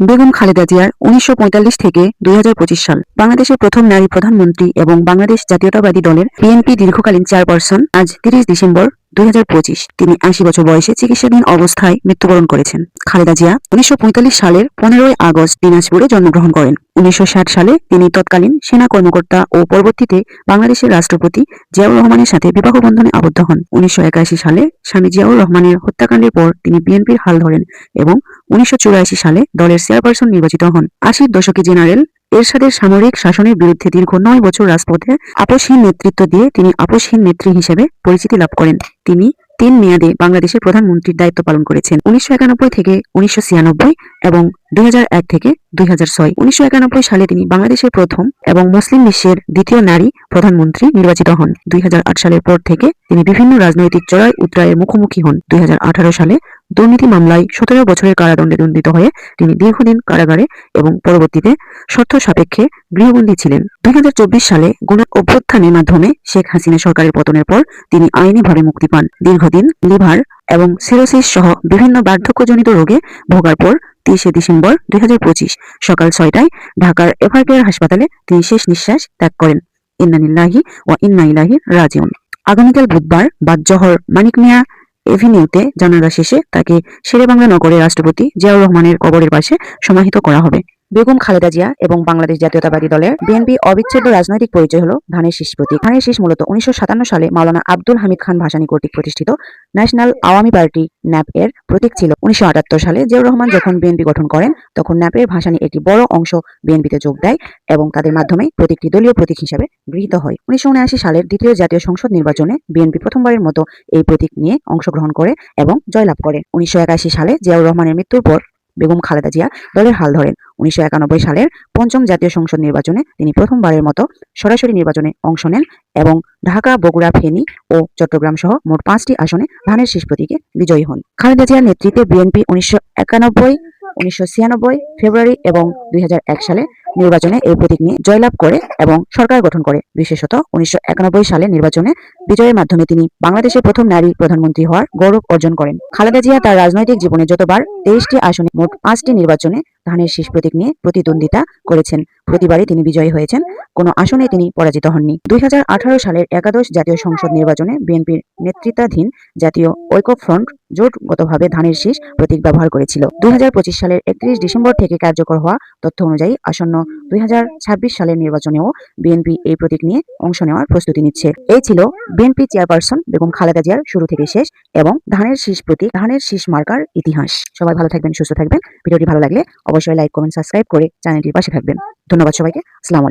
বেগম খালেদা জিয়ার উনিশশো পঁয়তাল্লিশ থেকে দুই হাজার পঁচিশ সাল। বাংলাদেশের প্রথম নারী প্রধানমন্ত্রী এবং বাংলাদেশ জাতীয়তাবাদী দলের বিএনপি দীর্ঘকালীন চেয়ারপারসন আজ তিরিশ ডিসেম্বর দুই তিনি আশি বছর বয়সে চিকিৎসাধীন অবস্থায় মৃত্যুবরণ করেছেন। খালেদা জিয়া উনিশশো পঁয়তাল্লিশ সালের পনেরোই আগস্ট দিনাজপুরে জন্মগ্রহণ করেন। উনিশশো ষাট সালে তিনি তৎকালীন সেনা কর্মকর্তা ও পরবর্তীতে বাংলাদেশের রাষ্ট্রপতি জিয়াউর রহমানের সাথে বিবাহ বন্ধনে আবদ্ধ হন। উনিশশো একাশি সালে স্বামী জিয়াউর রহমানের হত্যাকাণ্ডের পর তিনি বিএনপির হাল ধরেন এবং উনিশশো সালে দলের চেয়ারপারসন নির্বাচিত হন। আশির দশকে জেনারেল এরশাদের সামরিক শাসনের বিরুদ্ধে দীর্ঘ নয় বছর রাজপথে আপোষহীন নেতৃত্ব দিয়ে তিনি আপোষহীন নেত্রী হিসেবে পরিচিতি লাভ করেন। তিনি তিন মেয়াদে বাংলাদেশের প্রধানমন্ত্রীর দায়িত্ব পালন করেছেন। উনিশশো একানব্বই থেকে উনিশশো ছিয়ানব্বই এবং দুই হাজার এক থেকে দুই উনিশশো সালে তিনি বাংলাদেশের প্রথম এবং মুসলিম বিশ্বের দ্বিতীয় নারী প্রধানমন্ত্রী নির্বাচিত হন। দুই হাজার আট সালের পর থেকে তিনি বিভিন্ন রাজনৈতিক চড়াই উত্তরায়ের মুখোমুখি হন। দুই হাজার আঠারো সালে দুর্নীতি মামলায় সতেরো বছরের কারাদণ্ডে দণ্ডিত হয়ে তিনি দীর্ঘদিন কারাগারে এবং পরবর্তীতে শর্ত সাপেক্ষে গৃহবন্দী ছিলেন। দুই সালে গণ অভ্যুত্থানের মাধ্যমে শেখ হাসিনা সরকারের পতনের পর তিনি আইনিভাবে মুক্তি পান। দীর্ঘদিন লিভার এবং সিরোসিস সহ বিভিন্ন বার্ধক্যজনিত রোগে ভোগার পর তিরিশে ডিসেম্বর দুই হাজার পঁচিশ সকাল ছয়টায় ঢাকার এভারকেয়ার হাসপাতালে তিনি শেষ নিঃশ্বাস ত্যাগ করেন। ইন্নানিল্লাহি ও ইন্না ইলাহি রাজিউন। আগামীকাল বুধবার বাদজহর মানিক মিয়া এভিনিউতে জানাজা শেষে তাকে শেরেবাংলা নগরের রাষ্ট্রপতি জিয়াউর রহমানের কবরের পাশে সমাহিত করা হবে। বেগম খালেদা জিয়া এবং বাংলাদেশ জাতীয়তাবাদী দলের বিএনপি অবিচ্ছেদ্য রাজনৈতিক পরিচয় হল ধানের শীষ প্রতীক। ধানের শীষ মূলত উনিশশো সাতান্ন সালে মাওলানা আব্দুল হামিদ খান ভাসানী কর্তৃক প্রতিষ্ঠিত ন্যাশনাল আওয়ামী পার্টি ন্যাপ এর প্রতীক ছিল। উনিশশো আটাত্তর সালে জিয়াউর রহমান যখন বিএনপি গঠন করেন, তখন ন্যাপের ভাসানী একটি বড় অংশ বিএনপিতে যোগ দেয় এবং তাদের মাধ্যমে প্রতীকটি দলীয় প্রতীক হিসেবে গৃহীত হয়। উনিশশো সালের দ্বিতীয় জাতীয় সংসদ নির্বাচনে বিএনপি প্রথমবারের মতো এই প্রতীক নিয়ে অংশগ্রহণ করে এবং জয়লাভ করে। উনিশশো একাশি সালে জিয়াউর রহমানের মৃত্যুর পর বেগম খালেদা জিয়া দলের হাল ধরেন। উনিশশো একানব্বই সালের পঞ্চম জাতীয় সংসদ নির্বাচনে তিনি প্রথমবারের মতো সরাসরি নির্বাচনে অংশ নেন এবং ঢাকা, বগুড়া, ফেনী ও চট্টগ্রাম সহ মোট পাঁচটি আসনে ধানের শীষ প্রতীকে বিজয়ী হন। খালেদা জিয়ার নেতৃত্বে বিএনপি উনিশশো একানব্বই, উনিশশো ফেব্রুয়ারি এবং দুই হাজার এক সালে নির্বাচনে এই প্রতীক নিয়ে জয়লাভ করে এবং সরকার গঠন করে। বিশেষত উনিশশো একানব্বই সালে নির্বাচনে বিজয়ের মাধ্যমে তিনি বাংলাদেশের প্রথম নারী প্রধানমন্ত্রী হওয়ার গৌরব অর্জন করেন। খালেদা জিয়া তার রাজনৈতিক জীবনে যতবার তেইশটি আসনে মোট পাঁচটি নির্বাচনে ধানের শীষ প্রতীক নিয়ে প্রতিদ্বন্দ্বিতা করেছেন। প্রতিবারে তিনি বিজয়ী হয়েছেন। কোনো আসনে তিনি পরাজিত হননি। দুই হাজার আঠারো সালের একাদশ জাতীয় সংসদ নির্বাচনে বিএনপির নেতৃত্বাধীন জাতীয় ঐক্যফ্রন্ট জোটগতভাবে ধানের শীষ প্রতীক ব্যবহার করেছিল। দুই হাজার পঁচিশ সালের একত্রিশ ডিসেম্বর থেকে কার্যকর হওয়া তথ্য অনুযায়ী আসন্ন দুই হাজার ছাব্বিশ সালের নির্বাচনেও বিএনপি এই প্রতীক নিয়ে অংশ নেওয়ার প্রস্তুতি নিচ্ছে। এই ছিল বিএনপি চেয়ারপারসন বেগম খালেদা জিয়ার শুরু থেকে শেষ এবং ধানের শীষ প্রতীক, ধানের শীষ মার্কার ইতিহাস। সবাই ভালো থাকবেন, সুস্থ থাকবেন। ভিডিওটি ভালো লাগলে অবশ্যই লাইক, কমেন্ট, সাবস্ক্রাইব করে চ্যানেলটির পাশে থাকবেন। ধন্যবাদ সবাইকে। আসসালামু